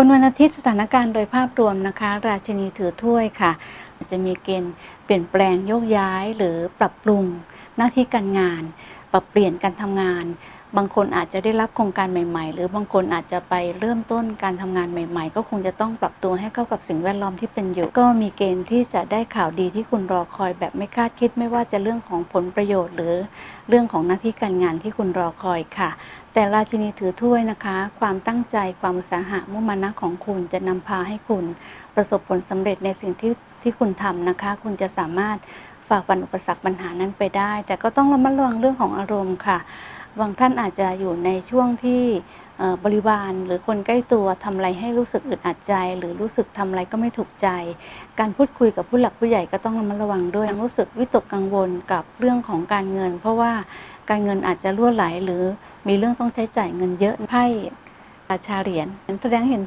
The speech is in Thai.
คนวันอาทิตย์สถานการณ์โดยภาพรวมนะคะ ราชินีถือถ้วยค่ะอาจจะมีเกณฑ์เปลี่ยนแปลงโยกย้ายหรือปรับปรุงหน้าที่การงาน ปรับเปลี่ยนการทำงาน บางคนอาจจะได้รับโครงการใหม่ ๆ หรือบางคนอาจจะไปเริ่มต้นการทำงานใหม่ ๆ ก็คงจะต้องปรับตัวให้เข้ากับสิ่งแวดล้อมที่เป็นอยู่ ก็มีเกณฑ์ที่จะได้ข่าวดีที่คุณรอคอยแบบไม่คาดคิด ไม่ว่าจะเรื่องของผลประโยชน์ หรือเรื่องของหน้าที่การงานที่คุณรอคอยค่ะ แต่ราชินีถือถ้วยนะคะ ความตั้งใจความอุตสาหะมุ่งมั่นของคุณจะนำพาให้คุณ ประสบผลสำเร็จในสิ่งที่ที่คุณทำนะคะ คุณจะสามารถฝ่าฟันอุปสรรคปัญหานั้นไปได้ แต่ก็ต้องระมัดระวังเรื่องของอารมณ์ค่ะ บางท่านอาจจะอยู่ในช่วงที่บริวารหรือคนใกล้ตัวทำอะไรให้รู้สึกอึดอัดใจ หรือรู้สึกทำอะไรก็ไม่ถูกใจ การพูดคุยกับผู้หลักผู้ใหญ่ก็ต้องระมัดระวังด้วยรู้สึกวิตกกังวลกับเรื่องของการเงิน เพราะว่าการเงินอาจจะรั่วไหล หรือมีเรื่องต้องใช้จ่ายเงินเยอะไพ่ราชาเหรียญแสดงเห็น